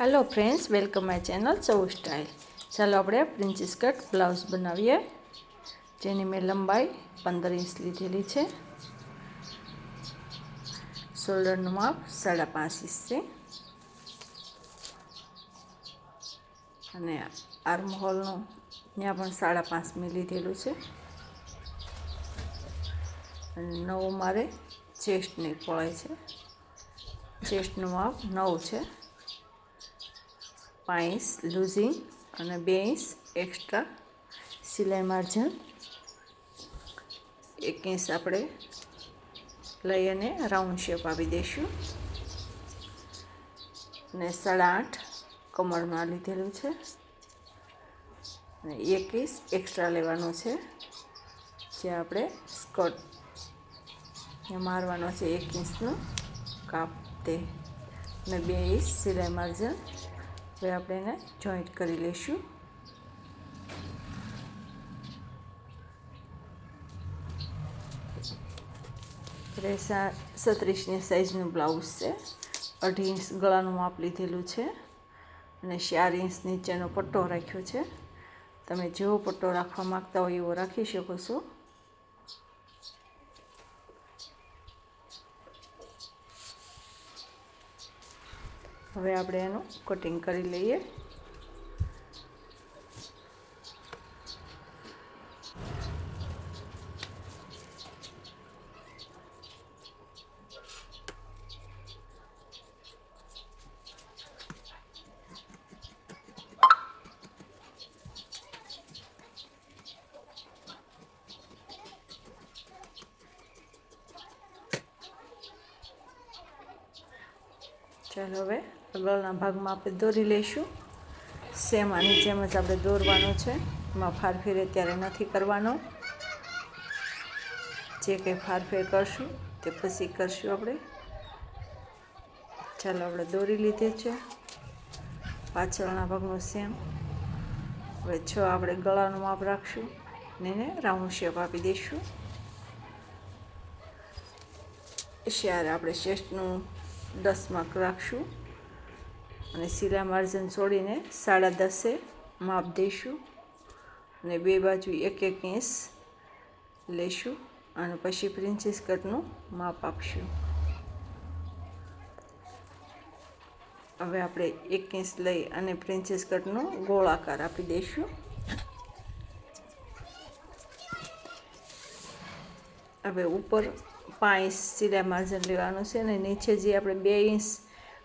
Hello friends welcome my channel સૌ style ચાલો આપણે પ્રિન્સેસ કટ બ્લાઉઝ બનાવીએ, જેની મેં લંબાઈ પંદર ઇંચ લીધેલી છે. શોલ્ડરનું માપ સાડા પાંચ ઇંચ છે. અને આર્મ હોલનું ત્યાં પણ સાડા પાંચ મેં લીધેલું છે. અને નવું મારે ચેસ્ટની પહોળાઈ છે. ચેસ્ટનું માપ નવ છે. પાંચ લૂઝિંગ અને બે ઇંચ એક્સ્ટ્રા સિલાઈ માર્જન. એક ઇંચ આપણે લઈ અને રાઉન્ડ શેપ આપી દઈશું. ને સાડા આઠ કમરમાં લીધેલું છે. અને એક ઇંચ એક્સ્ટ્રા લેવાનું છે, જે આપણે સ્કર્ટ મારવાનો છે એક ઇંચનો કાપ તે. અને બે ઇંચ સિલાઈ માર્જન. હવે આપણે એને જોઈન્ટ કરી લઈશું. રેસા સત્રીસની સાઈઝનું બ્લાઉઝ છે. અઢી ઇંચ ગળાનું માપ લીધેલું છે. અને ચાર ઇંચ નીચેનો પટ્ટો રાખ્યો છે. તમે જેવો પટ્ટો રાખવા માગતા હોય એવો રાખી શકો છો. હવે આપણે એનું કટિંગ કરી લઈએ. ચાલો હવે આગળના ભાગમાં આપણે દોરી લઈશું. સેમ આની જેમ જ આપણે દોરવાનું છે. એમાં ફારફેર અત્યારે નથી કરવાનો. જે કંઈ ફારફેર કરશું તે પછી કરશું આપણે. ચાલો આપણે દોરી લીધી છે. પાછળના ભાગનું સેમ હવે છ આપણે ગળાનું માપ રાખશું ને એને રાઉન્ડ શેપ આપી દઈશું. ત્યારે આપણે ચેસ્ટનું દસ માર્ક રાખશું. અને શીલા માર્જન છોડીને સાડા દસે માપ દઈશું અને બે બાજુ એક એક ઇંચ લઈશું અને પછી પ્રિન્સેસ કટનું માપ આપશું. હવે આપણે એક ઇંચ લઈ અને પ્રિન્સેસ કટનો ગોળાકાર આપી દઈશું. હવે ઉપર પાંચ સિલાઈ માર્જન લેવાનું છે અને નીચે જે આપણે બે ઇંચ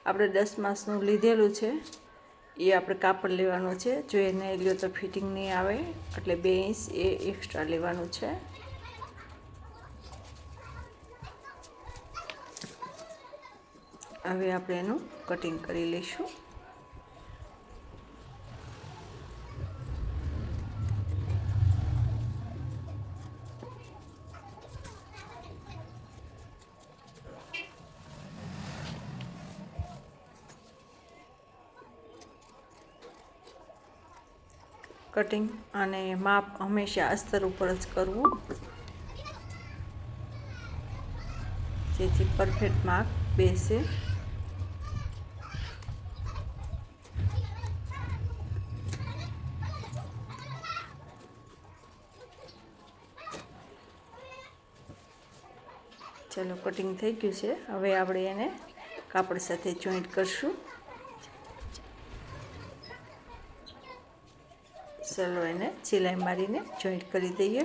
આપણે દસ માસનું લીધેલું છે, એ આપણે કાપડ લેવાનું છે. જો એ નહીં લ્યો તો ફિટિંગ નહીં આવે, એટલે બે ઇંચ એ એક્સ્ટ્રા લેવાનું છે. હવે આપણે એનું કટિંગ કરી લઈશું. કટિંગ અને માપ હંમેશા અસ્તર ઉપર જ કરવું. જેથી પરફેક્ટ માપ બેસે. ચાલો કટિંગ થઈ ગયું છે. હવે આપણે એને કાપડ સાથે જોઈન્ટ કરશું. ચલો એને સિલાઈ મારીને જોઈન્ટ કરી દઈએ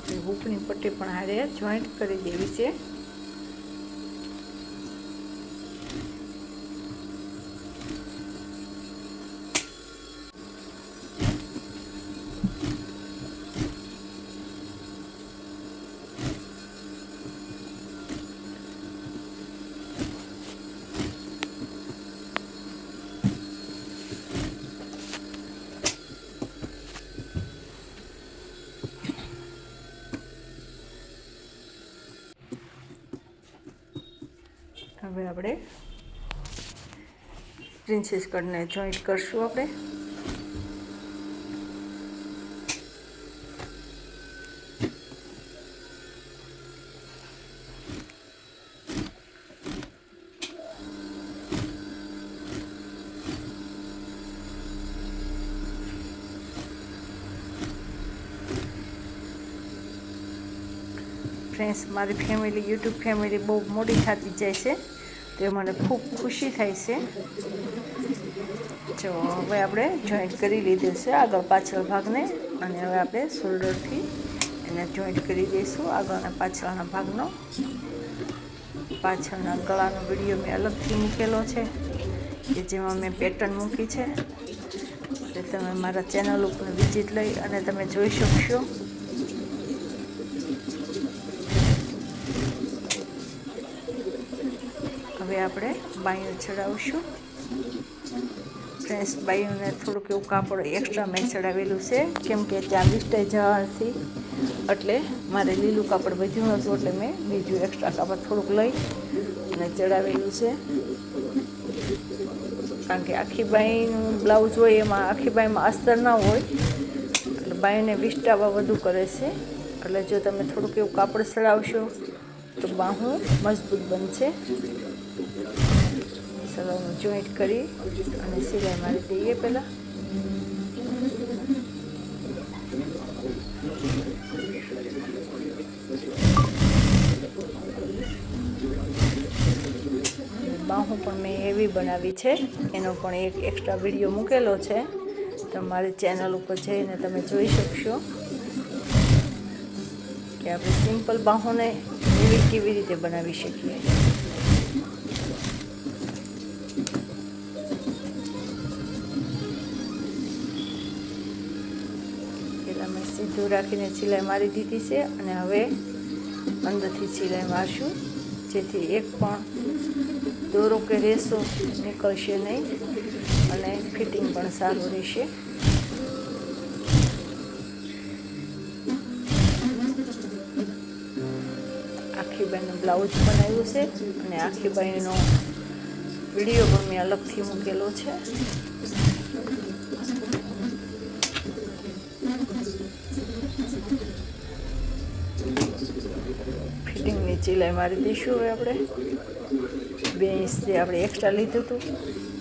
આપણે હૂકની પટ્ટી પણ હારે જોઈન્ટ કરી દેવી છે. આપણે પ્રિન્સેસ કટને જોઈન્ટ કરશું આપણે. ફ્રેન્ડ્સ મારી ફેમિલી યુટ્યુબ ફેમિલી બહુ મોટી થતી જાય છે. તે મને ખૂબ ખુશી થાય છે. જો, હવે આપણે જોઈન્ટ કરી લીધું છે આગળ પાછળ ભાગને અને હવે આપણે શોલ્ડરથી એને જોઈન્ટ કરી દઈશું આગળ અને પાછળના ભાગનો. પાછળના ગળાનો વીડિયો મેં અલગથી મૂકેલો છે, કે જેમાં મેં પેટર્ન મૂકી છે. એટલે તમે મારા ચેનલ ઉપર વિઝિટ લઈ અને તમે જોઈ શકશો. હવે આપણે બાયું ચડાવશું. ફ્રેન્ડ્સ બાયુંને થોડુંક એવું કાપડ એક્સ્ટ્રા મેં ચડાવેલું છે. કેમ કે ત્યાં વિસ્ટાઈ જવાથી એટલે મારે લીલું કાપડ વધ્યું હતું, એટલે મેં બીજું એક્સ્ટ્રા કાપડ થોડુંક લઈ અને ચડાવેલું છે. કારણ કે આખી બાઈનું બ્લાઉઝ હોય, એમાં આખી બાઈમાં અસ્તર ના હોય. એટલે બાઈને વિસ્ટાવા વધુ કરે છે. એટલે જો તમે થોડુંક એવું કાપડ ચડાવશો, તો બાહું મજબૂત બનશે. સલાવનું જોઈન્ટ કરી અને સિલાઈ મારી દઈએ પહેલાં. બાહું પણ મેં એવી બનાવી છે. એનો પણ એક એક્સ્ટ્રા વીડિયો મૂકેલો છે. તમારી ચેનલ ઉપર જઈને તમે જોઈ શકશો કે આપણે સિમ્પલ બાહુને એવી કેવી રીતે બનાવી શકીએ. સીધું રાખીને સિલાઈ મારી દીધી છે અને હવે અંદરથી સિલાઈ મારશું જેથી એક પણ દોરો કે રેસો નીકળશે નહીં અને ફિટિંગ પણ સારું રહેશે. આખી બાઈનું બ્લાઉઝ બનાવ્યું છે અને આખી બાઈનો વીડિયો પણ મેં અલગથી મૂકેલો છે. સિલાઈ મારી દઈશું હવે આપણે. બે ઇંચ જે આપણે એક્સ્ટ્રા લીધું હતું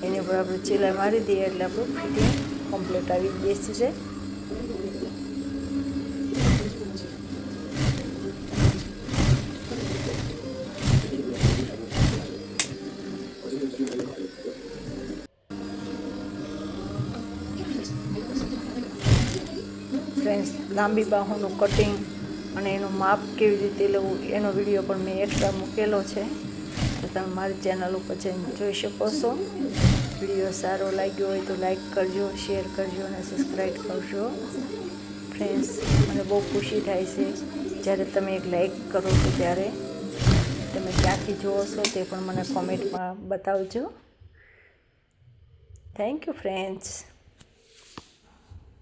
એની ઉપર આપણે સિલાઈ મારી દઈએ એટલે આપણું ફિટિંગ કમ્પ્લીટ આવી બેસી છે ફ્રેન્ડ્સ, લાંબી બાહોનું કટિંગ અને એનું માપ કેવી રીતે લેવું એનો વીડિયો પણ મેં એક્સ્ટ્રા મૂકેલો છે. તો તમે મારી ચેનલ ઉપર જઈને જોઈ શકો છો. વીડિયો સારો લાગ્યો હોય તો લાઈક કરજો શેર કરજો અને સબસ્ક્રાઈબ કરજો. ફ્રેન્ડ્સ મને બહુ ખુશી થાય છે. જ્યારે તમે એક લાઈક કરો છો ત્યારે તમે ક્યાંથી જુઓ છો તે પણ મને કોમેન્ટમાં બતાવજો. Thank you friends